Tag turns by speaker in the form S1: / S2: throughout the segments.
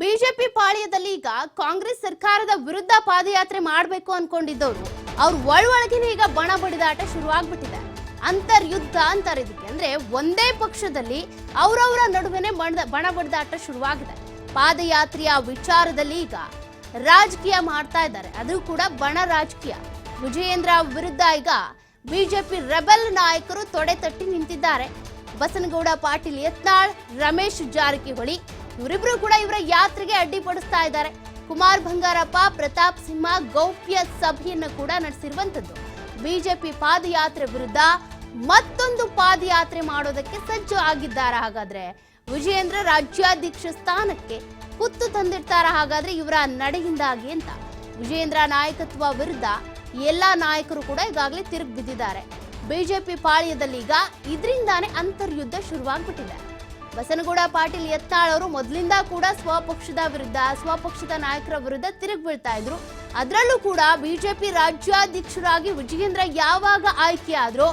S1: BJP ಪಾಳ್ಯದಲ್ಲಿ ಈಗ ಕಾಂಗ್ರೆಸ್ ಸರ್ಕಾರದ ವಿರುದ್ಧ ಪಾದಯಾತ್ರೆ ಮಾಡಬೇಕು ಅನ್ಕೊಂಡಿದ್ದವರು. ಅವ್ರ ಒಳೊಳಗಿನ ಈಗ ಬಣ ಬಡಿದಾಟ ಶುರುವಾಗ್ಬಿಟ್ಟಿದೆ. ಅಂತರ್ ಯುದ್ಧ ಅಂತಾರೆ ಇದಕ್ಕೆ. ಅಂದ್ರೆ ಒಂದೇ ಪಕ್ಷದಲ್ಲಿ ಅವರವರ ನಡುವೆನೆ ಬಣ ಬಣ ಬಡಿದಾಟ ಶುರುವಾಗಿದೆ. ಪಾದಯಾತ್ರೆಯ ವಿಚಾರದಲ್ಲಿ ಈಗ ರಾಜಕೀಯ ಮಾಡ್ತಾ ಇದ್ದಾರೆ. ಅದು ಕೂಡ ಬಣ ರಾಜಕೀಯ. ವಿಜಯೇಂದ್ರ ವಿರುದ್ಧ ಈಗ ಬಿಜೆಪಿ ರೆಬೆಲ್ ನಾಯಕರು ತೊಡೆ ತಟ್ಟಿ ನಿಂತಿದ್ದಾರೆ. ಬಸನಗೌಡ, ಪಾಟೀಲ್ ಯತ್ನಾಳ್, ರಮೇಶ್ ಜಾರಕಿಹೊಳಿ ಇವರಿಬ್ರು ಕೂಡ ಇವರ ಯಾತ್ರೆಗೆ ಅಡ್ಡಿಪಡಿಸ್ತಾ ಇದ್ದಾರೆ. ಕುಮಾರ್ ಬಂಗಾರಪ್ಪ, ಪ್ರತಾಪ್ ಸಿಂಹ ಗೌಪ್ಯ ಸಭೆಯನ್ನು ಕೂಡ ನಡೆಸಿರುವಂತದ್ದು ಬಿಜೆಪಿ ಪಾದಯಾತ್ರೆ ವಿರುದ್ಧ ಮತ್ತೊಂದು ಪಾದಯಾತ್ರೆ ಮಾಡೋದಕ್ಕೆ ಸಜ್ಜು ಆಗಿದ್ದಾರೆ. ಹಾಗಾದ್ರೆ ವಿಜಯೇಂದ್ರ ರಾಜ್ಯಾಧ್ಯಕ್ಷ ಸ್ಥಾನಕ್ಕೆ ಕುತ್ತು ತಂದಿರ್ತಾರ? ಹಾಗಾದ್ರೆ ಇವರ ನಡೆಯಿಂದಾಗಿ ಅಂತ ವಿಜಯೇಂದ್ರ ನಾಯಕತ್ವ ವಿರುದ್ಧ ಎಲ್ಲಾ ನಾಯಕರು ಕೂಡ ಈಗಾಗಲೇ ತಿರುಗಿ ಬಿದ್ದಿದ್ದಾರೆ ಬಿಜೆಪಿ ಪಾಳ್ಯದಲ್ಲಿ ಈಗ ಇದರಿಂದಾನೇ ಅಂತರ್ಯುದ್ಧ ಶುರುವಾಗ್ಬಿಟ್ಟಿದೆ. ಬಸನಗೌಡ ಪಾಟೀಲ್ ಯತ್ನಾಳ್ ಅವರು ಮೊದಲಿಂದ ಕೂಡ ಸ್ವಪಕ್ಷದ ವಿರುದ್ಧ, ಸ್ವಪಕ್ಷದ ನಾಯಕರ ವಿರುದ್ಧ ತಿರುಗಿ ಬೀಳ್ತಾ ಇದ್ರು. ಅದರಲ್ಲೂ ಕೂಡ ಬಿಜೆಪಿ ರಾಜ್ಯಾಧ್ಯಕ್ಷರಾಗಿ ವಿಜಯೇಂದ್ರ ಯಾವಾಗ ಆಯ್ಕೆಯಾದ್ರೋ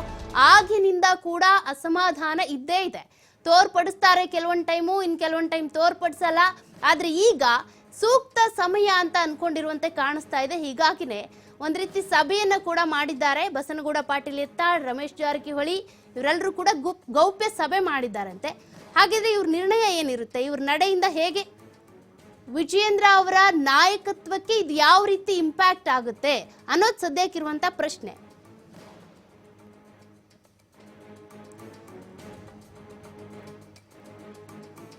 S1: ಆಗಿನಿಂದ ಕೂಡ ಅಸಮಾಧಾನ ಇದ್ದೇ ಇದೆ. ತೋರ್ಪಡಿಸ್ತಾರೆ ಕೆಲವೊಂದು ಟೈಮು, ಇನ್ ಕೆಲವೊಂದು ಟೈಮ್ ತೋರ್ಪಡಿಸಲ್ಲ. ಆದ್ರೆ ಈಗ ಸೂಕ್ತ ಸಮಯ ಅಂತ ಅನ್ಕೊಂಡಿರುವಂತೆ ಕಾಣಿಸ್ತಾ ಇದೆ. ಹೀಗಾಗಿನೇ ಒಂದ್ ರೀತಿ ಸಭೆಯನ್ನ ಕೂಡ ಮಾಡಿದ್ದಾರೆ ಬಸನಗೌಡ ಪಾಟೀಲ್ ಎತ್ತಾಳ್, ರಮೇಶ್ ಜಾರಕಿಹೊಳಿ. ಇವರೆಲ್ಲರೂ ಕೂಡ ಗುಪ್, ಗೌಪ್ಯ ಸಭೆ ಮಾಡಿದ್ದಾರಂತೆ. ಹಾಗಿದ್ರೆ ಇವ್ರ ನಿರ್ಣಯ ಏನಿರುತ್ತೆ? ಇವ್ರ ನಡೆಯಿಂದ ಹೇಗೆ? ವಿಜಯೇಂದ್ರ ಅವರ ನಾಯಕತ್ವಕ್ಕೆ ಇದು ಯಾವ ರೀತಿ ಇಂಪ್ಯಾಕ್ಟ್ ಆಗುತ್ತೆ ಅನ್ನೋದು ಸದ್ಯಕ್ಕಿರುವಂಥ ಪ್ರಶ್ನೆ.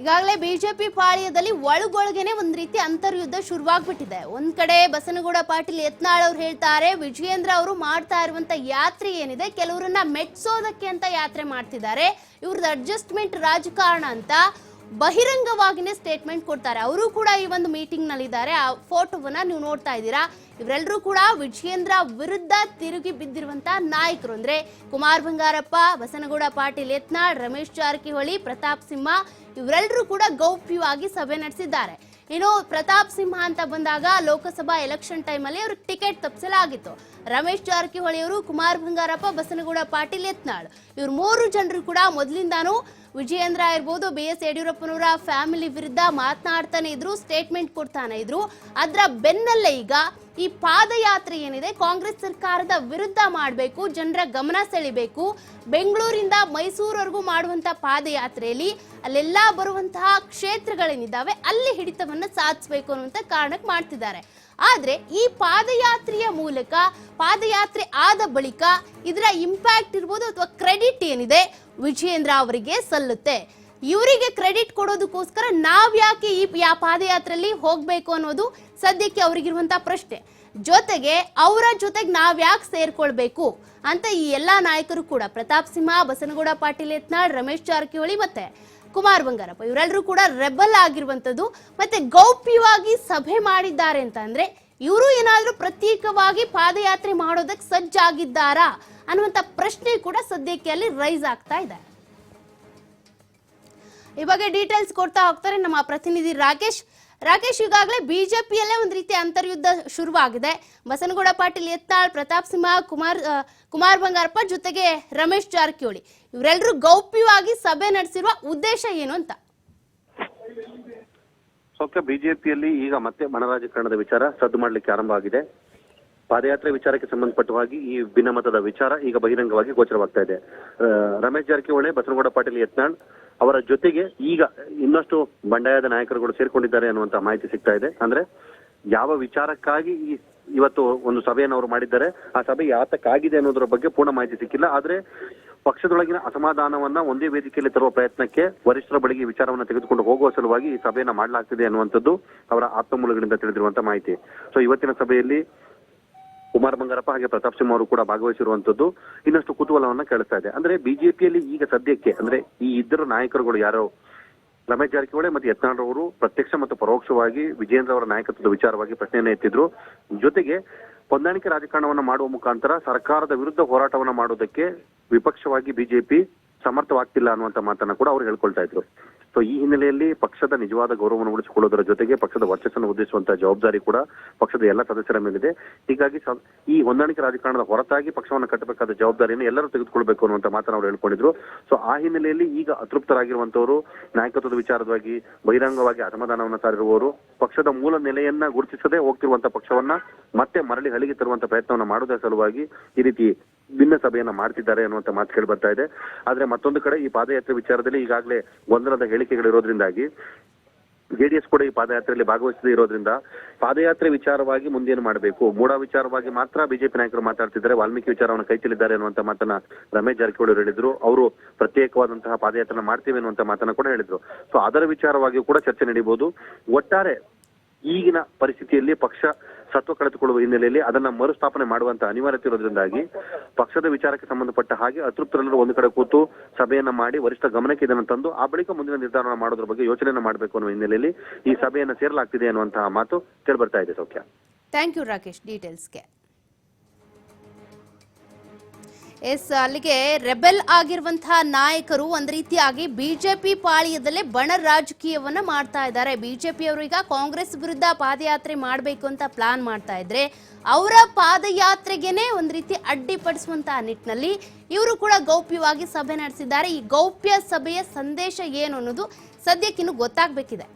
S1: ಈಗಾಗಲೇ ಬಿಜೆಪಿ ಪಾಳ್ಯದಲ್ಲಿ ಒಳಗೊಳಗೇನೆ ಒಂದ್ ರೀತಿ ಅಂತರ್ಯುದ್ಧ ಶುರುವಾಗ್ಬಿಟ್ಟಿದೆ. ಒಂದ್ ಕಡೆ ಬಸನಗೌಡ ಪಾಟೀಲ್ ಯತ್ನಾಳ್ ಅವ್ರು ಹೇಳ್ತಾರೆ, ವಿಜಯೇಂದ್ರ ಅವರು ಮಾಡ್ತಾ ಇರುವಂತ ಯಾತ್ರೆ ಏನಿದೆ, ಕೆಲವರನ್ನ ಮೆಚ್ಚೋದಕ್ಕೆ ಅಂತ ಯಾತ್ರೆ ಮಾಡ್ತಿದ್ದಾರೆ. ಇವ್ರದ್ದು ಅಡ್ಜಸ್ಟ್ಮೆಂಟ್ ರಾಜಕಾರಣ ಅಂತ ಬಹಿರಂಗವಾಗಿನೇ ಸ್ಟೇಟ್ಮೆಂಟ್ ಕೊಡ್ತಾರೆ. ಅವರು ಕೂಡ ಈ ಒಂದು ಮೀಟಿಂಗ್ ನಲ್ಲಿದ್ದಾರೆ. ಆ ಫೋಟೋವನ್ನ ನೀವು ನೋಡ್ತಾ ಇದ್ದೀರಾ. ಇವರೆಲ್ಲರೂ ಕೂಡ ವಿಜಯೇಂದ್ರ ವಿರುದ್ಧ ತಿರುಗಿ ಬಿದ್ದಿರುವಂತ ನಾಯಕರು. ಅಂದ್ರೆ ಕುಮಾರ್ ಬಂಗಾರಪ್ಪ, ಬಸನಗೌಡ, ಪಾಟೀಲ್, ಯತ್ನಾಳ್, ರಮೇಶ್ ಜಾರಕಿಹೊಳಿ, ಪ್ರತಾಪ್ ಸಿಂಹ, ಇವರೆಲ್ಲರೂ ಕೂಡ ಗೌಪ್ಯವಾಗಿ ಸಭೆ ನಡೆಸಿದ್ದಾರೆ. ಇನ್ನು ಪ್ರತಾಪ್ ಸಿಂಹ ಅಂತ ಬಂದಾಗ ಲೋಕಸಭಾ ಎಲೆಕ್ಷನ್ ಟೈಮಲ್ಲಿ ಅವ್ರಿಗೆ ಟಿಕೆಟ್ ತಪ್ಪಿಸಲಾಗಿತ್ತು. ರಮೇಶ್ ಜಾರಕಿಹೊಳಿ ಅವರು, ಕುಮಾರ್ ಬಂಗಾರಪ್ಪ, ಬಸನಗೌಡ, ಪಾಟೀಲ್, ಯತ್ನಾಳ್. ಇವ್ರು ಮೂರು ಜನರು ಕೂಡ ಮೊದಲಿಂದಾನು ವಿಜಯೇಂದ್ರ ಇರ್ಬೋದು ಬಿ ಎಸ್ ಯಡಿಯೂರಪ್ಪನವರ ಫ್ಯಾಮಿಲಿ ವಿರುದ್ಧ ಮಾತನಾಡ್ತಾನೆ ಇದ್ರು ಸ್ಟೇಟ್ಮೆಂಟ್ ಕೊಡ್ತಾನೆ ಇದ್ರು. ಅದರ ಬೆನ್ನಲ್ಲೇ ಈಗ ಈ ಪಾದಯಾತ್ರೆ ಏನಿದೆ, ಕಾಂಗ್ರೆಸ್ ಸರ್ಕಾರದ ವಿರುದ್ಧ ಮಾಡಬೇಕು, ಜನರ ಗಮನ ಸೆಳಿಬೇಕು. ಬೆಂಗಳೂರಿಂದ ಮೈಸೂರವರೆಗೂ ಮಾಡುವಂಥ ಪಾದಯಾತ್ರೆಯಲ್ಲಿ ಅಲ್ಲೆಲ್ಲ ಬರುವಂತಹ ಕ್ಷೇತ್ರಗಳೇನಿದ್ದಾವೆ, ಅಲ್ಲಿ ಹಿಡಿತವನ್ನು ಸಾಧಿಸಬೇಕು ಅನ್ನುವಂತ ಕಾರಣಕ್ಕೆ ಮಾಡ್ತಿದ್ದಾರೆ. ಆದ್ರೆ ಈ ಪಾದಯಾತ್ರೆಯ ಮೂಲಕ, ಪಾದಯಾತ್ರೆ ಆದ ಬಳಿಕ ಇದರ ಇಂಪ್ಯಾಕ್ಟ್ ಇರ್ಬೋದು ಅಥವಾ ಕ್ರೆಡಿಟ್ ಏನಿದೆ ವಿಜಯೇಂದ್ರ ಅವರಿಗೆ ಸಲ್ಲುತ್ತೆ. ಇವರಿಗೆ ಕ್ರೆಡಿಟ್ ಕೊಡೋದಕ್ಕೋಸ್ಕರ ನಾವ್ಯಾಕೆ ಈ ಯಾ ಪಾದಯಾತ್ರೆಯಲ್ಲಿ ಹೋಗಬೇಕು ಅನ್ನೋದು ಸದ್ಯಕ್ಕೆ ಅವರಿಗಿರುವಂಥ ಪ್ರಶ್ನೆ. ಜೊತೆಗೆ ಅವರ ಜೊತೆಗೆ ನಾವು ಯಾಕೆ ಸೇರ್ಕೊಳ್ಬೇಕು ಅಂತ ಈ ಎಲ್ಲಾ ನಾಯಕರು ಕೂಡ. ಪ್ರತಾಪ್ ಸಿಂಹ, ಬಸನಗೌಡ ಪಾಟೀಲ್ ಯತ್ನಾಳ್, ರಮೇಶ್ ಜಾರಕಿಹೊಳಿ ಮತ್ತೆ. ಕುಮಾರ್ ಬಂಗಾರಪ್ಪ ಇವರೆಲ್ಲರೂ ಕೂಡ ರೆಬಲ್ ಆಗಿರುವಂತದ್ದು ಮತ್ತೆ ಗೌಪ್ಯವಾಗಿ ಸಭೆ ಮಾಡಿದ್ದಾರೆ ಅಂತ ಅಂದ್ರೆ ಇವರು ಏನಾದರೂ ಪ್ರತ್ಯೇಕವಾಗಿ ಪಾದಯಾತ್ರೆ ಮಾಡೋದಕ್ಕೆ ಸಜ್ಜಾಗಿದ್ದಾರಾ ಅನ್ನುವಂತ ಪ್ರಶ್ನೆ ಕೂಡ ಸದ್ಯಕ್ಕೆ ಅಲ್ಲಿ ರೈಸ್ ಆಗ್ತಾ ಇದೆ. ಈ ಬಗ್ಗೆ ಡೀಟೇಲ್ಸ್ ಕೊಡ್ತಾ ಹೋಗ್ತಾರೆ ನಮ್ಮ ಪ್ರತಿನಿಧಿ ರಾಕೇಶ್. ರಾಕೇಶ್, ಈಗಾಗಲೇ ಬಿಜೆಪಿಯಲ್ಲೇ ಒಂದು ರೀತಿ ಅಂತರ್ಯುದ್ಧ ಶುರುವಾಗಿದೆ. ಬಸನಗೌಡ ಪಾಟೀಲ್ ಎತ್ತಾಳ್ ಪ್ರತಾಪ್ ಸಿಂಹ, ಕುಮಾರ್ ಕುಮಾರ್ ಬಂಗಾರಪ್ಪ ಜೊತೆಗೆ ರಮೇಶ್ ಜಾರಕಿಹೊಳಿ. ಇವರೆಲ್ಲರೂ ಗೌಪ್ಯವಾಗಿ ಸಭೆ ನಡೆಸಿರುವ ಉದ್ದೇಶ ಏನು ಅಂತ?
S2: ಬಿಜೆಪಿಯಲ್ಲಿ ಈಗ ಮತ್ತೆ ಮನರಾಜಕರಣದ ವಿಚಾರ ಸದ್ದು ಮಾಡಲಿಕ್ಕೆ ಆರಂಭ ಆಗಿದೆ. ಪಾದಯಾತ್ರೆ ವಿಚಾರಕ್ಕೆ ಸಂಬಂಧಪಟ್ಟವಾಗಿ ಈ ಭಿನ್ನಮತದ ವಿಚಾರ ಈಗ ಬಹಿರಂಗವಾಗಿ ಗೋಚರವಾಗ್ತಾ ಇದೆ. ರಮೇಶ್ ಜಾರಕಿಹೊಳಿ, ಬಸನಗೌಡ ಪಾಟೀಲ್ ಯತ್ನಾಳ್ ಅವರ ಜೊತೆಗೆ ಈಗ ಇನ್ನಷ್ಟು ಬಂಡಾಯದ ನಾಯಕರುಗಳು ಸೇರ್ಕೊಂಡಿದ್ದಾರೆ ಅನ್ನುವಂತ ಮಾಹಿತಿ ಸಿಗ್ತಾ ಇದೆ. ಅಂದ್ರೆ ಯಾವ ವಿಚಾರಕ್ಕಾಗಿ ಈ ಇವತ್ತು ಒಂದು ಸಭೆಯನ್ನು ಅವರು ಮಾಡಿದ್ದಾರೆ, ಆ ಸಭೆ ಯಾತಕ್ಕಾಗಿದೆ ಅನ್ನೋದ್ರ ಬಗ್ಗೆ ಪೂರ್ಣ ಮಾಹಿತಿ ಸಿಕ್ಕಿಲ್ಲ. ಆದ್ರೆ ಪಕ್ಷದೊಳಗಿನ ಅಸಮಾಧಾನವನ್ನ ಒಂದೇ ವೇದಿಕೆಯಲ್ಲಿ ತರುವ ಪ್ರಯತ್ನಕ್ಕೆ ವರಿಷ್ಠರ ಬಳಿಗೆ ವಿಚಾರವನ್ನು ವಿಚಾರವನ್ನ ತೆಗೆದುಕೊಂಡು ಹೋಗುವ ಸಲುವಾಗಿ ಈ ಸಭೆಯನ್ನ ಮಾಡಲಾಗ್ತಿದೆ ಅನ್ನುವಂಥದ್ದು ಅವರ ಆತ್ಮಮೂಲಗಳಿಂದ ತಿಳಿದಿರುವಂತಹ ಮಾಹಿತಿ. ಸೊ ಇವತ್ತಿನ ಸಭೆಯಲ್ಲಿ ಕುಮಾರ್ ಬಂಗಾರಪ್ಪ ಹಾಗೆ ಪ್ರತಾಪ್ ಸಿಂಹ ಅವರು ಕೂಡ ಭಾಗವಹಿಸಿರುವಂತದ್ದು ಇನ್ನಷ್ಟು ಕುತೂಹಲವನ್ನ ಕೇಳಿಸ್ತಾ ಇದೆ. ಅಂದ್ರೆ ಬಿಜೆಪಿಯಲ್ಲಿ ಈಗ ಸದ್ಯಕ್ಕೆ, ಅಂದ್ರೆ ಈ ಇಬ್ಬರು ನಾಯಕರುಗಳು ಯಾರೋ, ರಮೇಶ್ ಜಾರಕಿಹೊಳಿ ಮತ್ತು ಯತ್ನಾಳ್ ಅವರು ಪ್ರತ್ಯಕ್ಷ ಮತ್ತು ಪರೋಕ್ಷವಾಗಿ ವಿಜೇಂದ್ರ ಅವರ ನಾಯಕತ್ವದ ವಿಚಾರವಾಗಿ ಪ್ರಶ್ನೆಯನ್ನು ಎತ್ತಿದ್ರು. ಜೊತೆಗೆ ಹೊಂದಾಣಿಕೆ ರಾಜಕಾರಣವನ್ನು ಮಾಡುವ ಮುಖಾಂತರ ಸರ್ಕಾರದ ವಿರುದ್ಧ ಹೋರಾಟವನ್ನ ಮಾಡೋದಕ್ಕೆ ವಿಪಕ್ಷವಾಗಿ ಬಿಜೆಪಿ ಸಮರ್ಥವಾಗ್ತಿಲ್ಲ ಅನ್ನುವಂತ ಮಾತನ್ನ ಕೂಡ ಅವ್ರು ಹೇಳ್ಕೊಳ್ತಾ ಇದ್ರು. ಸೊ ಈ ಹಿನ್ನೆಲೆಯಲ್ಲಿ ಪಕ್ಷದ ನಿಜವಾದ ಗೌರವವನ್ನು ಉಳಿಸಿಕೊಳ್ಳುವುದರ ಜೊತೆಗೆ ಪಕ್ಷದ ವರ್ಚಸ್ಸನ್ನು ಉದ್ದೇಶಿಸುವಂತಹ ಜವಾಬ್ದಾರಿ ಕೂಡ ಪಕ್ಷದ ಎಲ್ಲ ಸದಸ್ಯರ ಮೇಲಿದೆ. ಹೀಗಾಗಿ ಈ ಹೊಂದಾಣಿಕೆ ರಾಜಕಾರಣದ ಹೊರತಾಗಿ ಪಕ್ಷವನ್ನು ಕಟ್ಟಬೇಕಾದ ಜವಾಬ್ದಾರಿಯನ್ನು ಎಲ್ಲರೂ ತೆಗೆದುಕೊಳ್ಬೇಕು ಅನ್ನುವಂತ ಮಾತನ್ನು ಅವರು ಹೇಳ್ಕೊಂಡಿದ್ರು. ಸೊ ಆ ಹಿನ್ನೆಲೆಯಲ್ಲಿ ಈಗ ಅತೃಪ್ತರಾಗಿರುವಂತವರು, ನಾಯಕತ್ವದ ವಿಚಾರವಾಗಿ, ಬಹಿರಂಗವಾಗಿ ಅಸಮಾಧಾನವನ್ನು ಸಾರಿರುವವರು, ಪಕ್ಷದ ಮೂಲ ನೆಲೆಯನ್ನ ಗುರುತಿಸದೆ ಹೋಗ್ತಿರುವಂತ ಪಕ್ಷವನ್ನ ಮತ್ತೆ ಮರಳಿ ಹಳಿಗೆ ತರುವಂತ ಪ್ರಯತ್ನವನ್ನು ಮಾಡುವುದರ ಸಲುವಾಗಿ ಈ ರೀತಿ ಭಿನ್ನ ಸಭೆಯನ್ನ ಮಾಡ್ತಿದ್ದಾರೆ ಅನ್ನುವಂತ ಮಾತು ಕೇಳಿ ಬರ್ತಾ ಇದೆ. ಆದ್ರೆ ಮತ್ತೊಂದು ಕಡೆ ಈ ಪಾದಯಾತ್ರೆ ವಿಚಾರದಲ್ಲಿ ಈಗಾಗಲೇ ಗೊಂದಲದ ಹೇಳಿಕೆಗಳಿರೋದ್ರಿಂದಾಗಿ ಜೆಡಿಎಸ್ ಕೂಡ ಈ ಪಾದಯಾತ್ರೆಯಲ್ಲಿ ಭಾಗವಹಿಸದೇ ಇರೋದ್ರಿಂದ ಪಾದಯಾತ್ರೆ ವಿಚಾರವಾಗಿ ಮುಂದೇನು ಮಾಡಬೇಕು? ಮೂಡ ವಿಚಾರವಾಗಿ ಮಾತ್ರ ಬಿಜೆಪಿ ನಾಯಕರು ಮಾತಾಡ್ತಿದ್ದಾರೆ. ವಾಲ್ಮೀಕಿ ವಿಚಾರವನ್ನು ಕೈಚೆಲ್ಲಿದ್ದಾರೆ ಅನ್ನುವಂತ ಮಾತನ್ನ ರಮೇಶ್ ಜಾರಕಿಹೊಳಿ ಹೇಳಿದ್ರು. ಅವರು ಪ್ರತ್ಯೇಕವಾದಂತಹ ಪಾದಯಾತ್ರೆ ಮಾಡ್ತೀವಿ ಅನ್ನುವಂತ ಮಾತನ್ನ ಕೂಡ ಹೇಳಿದ್ರು. ಸೊ ಅದರ ವಿಚಾರವಾಗಿಯೂ ಕೂಡ ಚರ್ಚೆ ನಡೀಬಹುದು ಒಟ್ಟಾರೆ ಈಗಿನ ಪರಿಸ್ಥಿತಿಯಲ್ಲಿ ಪಕ್ಷ ಸತ್ವ ಕಳೆದುಕೊಳ್ಳುವ ಹಿನ್ನೆಲೆಯಲ್ಲಿ ಅದನ್ನ ಮರುಸ್ಥಾಪನೆ ಮಾಡುವಂತ ಅನಿವಾರ್ಯತೆ ಇರೋದ್ರಿಂದಾಗಿ ಪಕ್ಷದ ವಿಚಾರಕ್ಕೆ ಸಂಬಂಧಪಟ್ಟ ಹಾಗೆ ಅತೃಪ್ತರೆಲ್ಲರೂ ಒಂದು ಕಡೆ ಕೂತು ಸಭೆಯನ್ನ ಮಾಡಿ ವರಿಷ್ಠ ಗಮನಕ್ಕೆ ಇದನ್ನು ತಂದು ಆ ಬಳಿಕ ಮುಂದಿನ ನಿರ್ಧಾರ ಮಾಡೋದ್ರ ಬಗ್ಗೆ ಯೋಚನೆಯನ್ನ ಮಾಡಬೇಕು ಅನ್ನುವ ಹಿನ್ನೆಲೆಯಲ್ಲಿ ಈ ಸಭೆಯನ್ನ ಸೇರಲಾಗ್ತಿದೆ ಅನ್ನುವಂತಹ ಮಾತು ಕೇಳ್ಬರ್ತಾ ಇದೆ ಸೌಖ್ಯ.
S1: ಥ್ಯಾಂಕ್ ಯು ರಾಕೇಶ್ ಡೀಟೇಲ್ಸ್ಗೆ ಎಸ್, ಅಲ್ಲಿಗೆ ರೆಬೆಲ್ ಆಗಿರುವಂತಹ ನಾಯಕರು ಒಂದು ರೀತಿಯಾಗಿ ಬಿಜೆಪಿ ಪಾಳಿಯದಲ್ಲೇ ಬಣ ರಾಜಕೀಯವನ್ನ ಮಾಡ್ತಾ ಇದ್ದಾರೆ. ಬಿಜೆಪಿಯವರು ಈಗ ಕಾಂಗ್ರೆಸ್ ವಿರುದ್ಧ ಪಾದಯಾತ್ರೆ ಮಾಡಬೇಕು ಅಂತ ಪ್ಲಾನ್ ಮಾಡ್ತಾ ಇದ್ರೆ ಅವರ ಪಾದಯಾತ್ರೆಗೆನೆ ಒಂದು ರೀತಿ ಅಡ್ಡಿಪಡಿಸುವಂತಹ ನಿಟ್ಟಿನಲ್ಲಿ ಇವರು ಕೂಡ ಗೌಪ್ಯವಾಗಿ ಸಭೆ ನಡೆಸಿದ್ದಾರೆ. ಈ ಗೌಪ್ಯ ಸಭೆಯ ಸಂದೇಶ ಏನು ಅನ್ನೋದು ಸದ್ಯಕ್ಕಿನ್ನು ಗೊತ್ತಾಗಬೇಕಿದೆ.